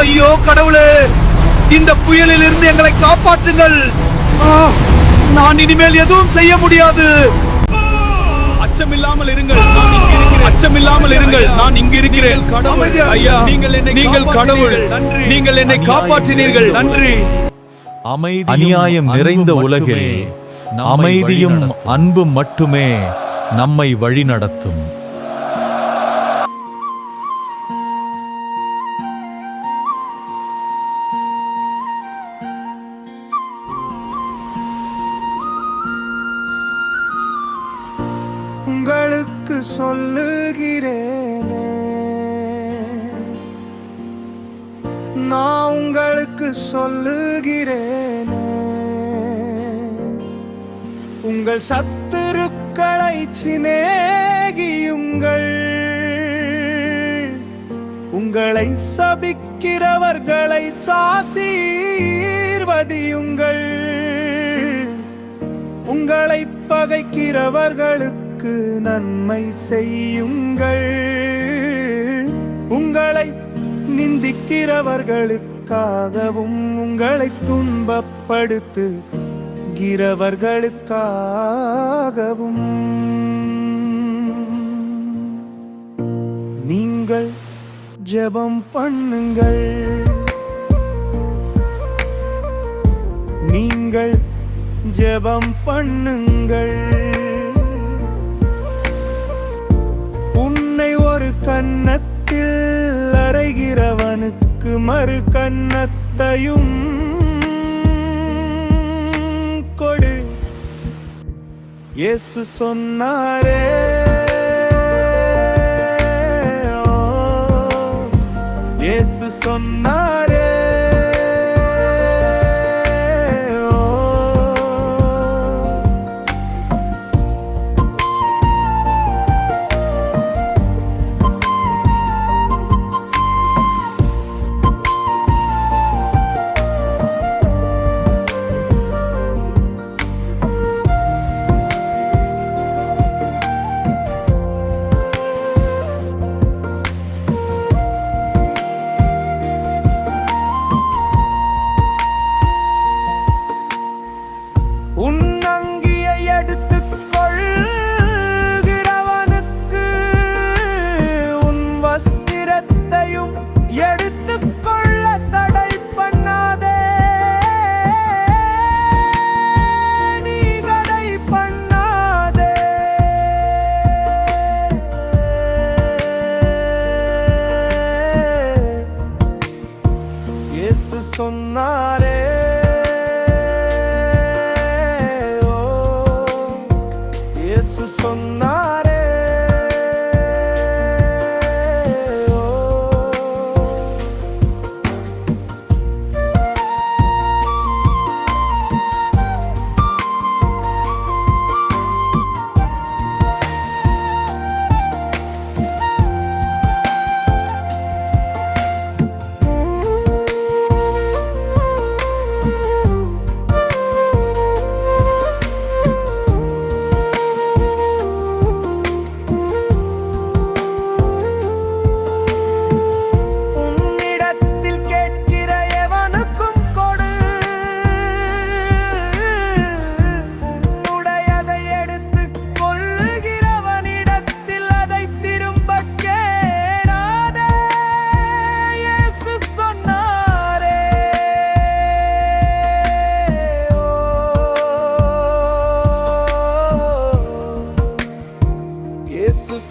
ஐயோ கடவுளே. இந்த புயலில் இருந்து எங்களை காப்பாற்றுங்கள். நான் இனிமேல் எதுவும் செய்ய முடியாது. அச்சமில்லாமல் இருங்கள் நான் இங்கு இருக்கிறேன். அச்சமில்லாமல் இருங்கள் நான் இங்கு இருக்கிறேன். கடவுள். ஐயா நீங்கள் என்னை நீங்கள் கடவுள். நன்றி. நீங்கள் என்னை காப்பாற்றினீர்கள். நன்றி. அநியாயம் நிறைந்த உலகில் அமைதியும் அன்பும் மட்டுமே நம்மை வழிநடத்தும். சொல்லுகிறேனே. நான் உங்களுக்கு சொல்லுகிறேனே. உங்கள் சத்துருக்களை சிநேகியுங்கள். உங்களை சபிக்கிறவர்களை சாசீர்வதியுங்கள். உங்களை பகைக்கிறவர்களுக்கு நன்மை செய்யுங்கள். உங்களை நிந்திக்கிறவர்களுக்காகவும் உங்களை துன்பப்படுத்துகிறவர்களுக்காகவும். நீங்கள் ஜெபம் பண்ணுங்கள். நீங்கள் ஜெபம் பண்ணுங்கள். கன்னத்தில் அறைகிறவனுக்கு மறு கன்னத்தையும் கொடு. இயேசு சொன்னாரே. இயேசு சொன்னார் un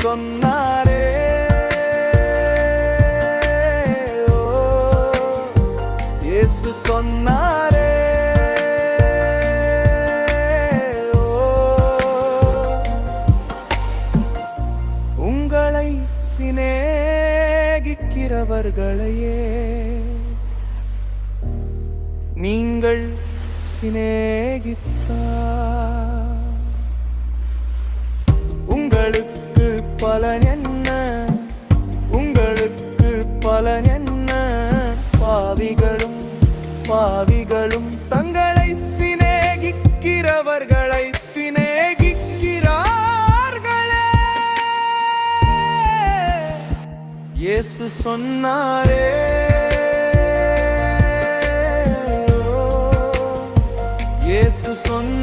சொன்னாரே. இயேசு சொன்னாரே. உங்களை சிநேகிக்கிறவர்களையே. நீங்கள் சிநேகித்தார் பலன் என்ன? உங்களுக்கு பலன் என்ன? பாவிகளும் பாவிகளும் தங்களை சிநேகிக்கிறவர்களை சிநேகிக்கிறார்களே. இயேசு சொன்னாரே. சொன்ன